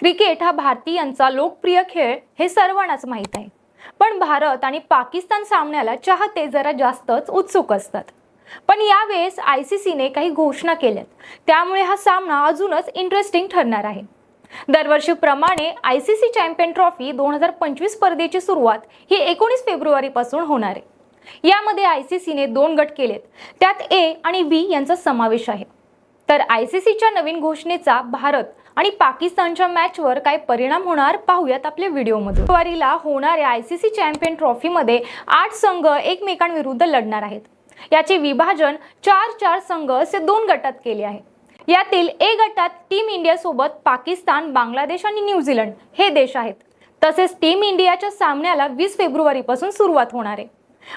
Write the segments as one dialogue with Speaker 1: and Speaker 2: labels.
Speaker 1: Cricket हा भारतीयांचा लोकप्रिय खेळ हे सर्वांनाच माहीत आहे. पण भारत आणि पाकिस्तान सामन्याला चाहते जरा जास्तच उत्सुक असतात. पण यावेळेस आय सी सीने काही घोषणा केल्यात. त्यामुळे हा सामना अजूनच इंटरेस्टिंग ठरणार आहे. दरवर्षीप्रमाणे I C C champion trophy दोन हजार पंचवीस स्पर्धेची सुरुवात ही एकोणीस फेब्रुवारीपासून होणार आहे. यामध्ये आय सी सीने दोन गट केलेत. त्यात ए आणि बी यांचा समावेश आहे. तर आय सी सीच्या नवीन घोषणेचा भारत आणि पाकिस्तानच्या मॅचवर काय परिणाम होणार? पाहूयात आपल्या व्हिडिओमध्ये फेब्रुवारीला होणाऱ्या आय सी सी चॅम्पियन ट्रॉफीमध्ये आठ संघ एकमेकांविरुद्ध लढणार आहेत. याचे विभाजन चार चार संघ असे दोन गटात केले आहे. यातील ए गटात टीम इंडियासोबत पाकिस्तान बांगलादेश आणि न्यूझीलंड हे देश आहेत. तसेच टीम इंडियाच्या सामन्याला वीस फेब्रुवारीपासून सुरुवात होणार आहे.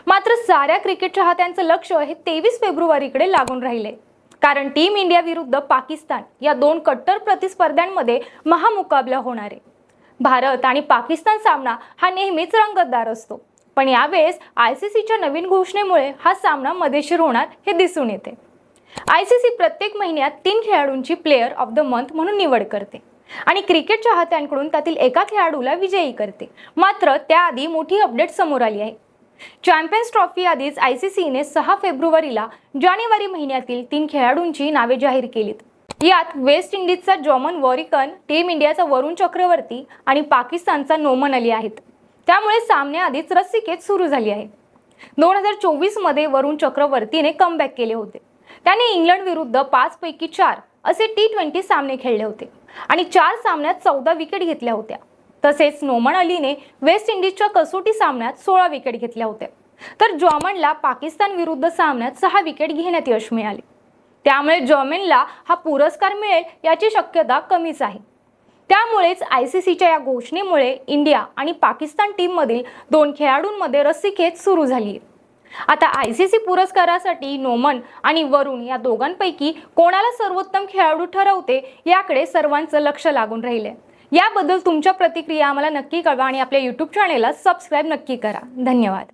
Speaker 1: मात्र साऱ्या क्रिकेट चाहत्यांचं लक्ष हे तेवीस फेब्रुवारीकडे लागून राहिले कारण टीम इंडिया विरुद्ध पाकिस्तान या दोन कट्टर प्रतिस्पर्ध्यांमध्ये महामुकाबला होणार आहे. भारत आणि पाकिस्तान सामना हा नेहमीच रंगतदार असतो. पण यावेळेस आय सी सीच्या नवीन घोषणेमुळे हा सामना मदेशीर होणार हे दिसून येते. आय सी सी प्रत्येक महिन्यात तीन खेळाडूंची प्लेअर ऑफ द मंथ म्हणून निवड करते. आणि क्रिकेट चाहत्यांकडून त्यातील एका खेळाडूला विजयी करते. मात्र त्याआधी मोठी अपडेट समोर आली आहे. चॅम्पियन्स ट्रॉफी आधीच आय सी सीने सहा फेब्रुवारीला जानेवारी महिन्यातील तीन खेळाडूंची नावे जाहीर केलीत. यात वेस्ट इंडिजचा जॉमन वॉरिकन टीम इंडियाचा वरुण चक्रवर्ती आणि पाकिस्तानचा नोमन अली आहेत. त्यामुळे सामन्याआधीच रस्सिकेत सुरू झाली आहे. दोन हजार चोवीसमध्ये वरुण चक्रवर्तीने कमबॅक केले होते. त्याने इंग्लंड विरुद्ध पाच पैकी चार असे टी ट्वेंटी सामने खेळले होते आणि चार सामन्यात चौदा विकेट घेतल्या होत्या. तसेच नोमन अलीने वेस्ट इंडिजच्या कसोटी सामन्यात सोळा विकेट घेतल्या होत्या. तर जॉमनला पाकिस्तान विरुद्ध सामन्यात सहा विकेट घेण्यात यश मिळाले. त्यामुळे जॉमेनला हा पुरस्कार मिळेल याची शक्यता कमीच आहे. त्यामुळेच आय सी सीच्या या घोषणेमुळे इंडिया आणि पाकिस्तान टीममधील दोन खेळाडूंमध्ये रस्सीखेच सुरू झाली आहे आता आय सी सी पुरस्कारासाठी नोमन आणि वरुण या दोघांपैकी कोणाला सर्वोत्तम खेळाडू ठरवते याकडे सर्वांचं लक्ष लागून राहिलंय. याबद्दल तुमच्या प्रतिक्रिया आम्हाला नक्की कळवा आणि आपल्या यूट्यूब चॅनेलला सबस्क्राईब नक्की करा. धन्यवाद.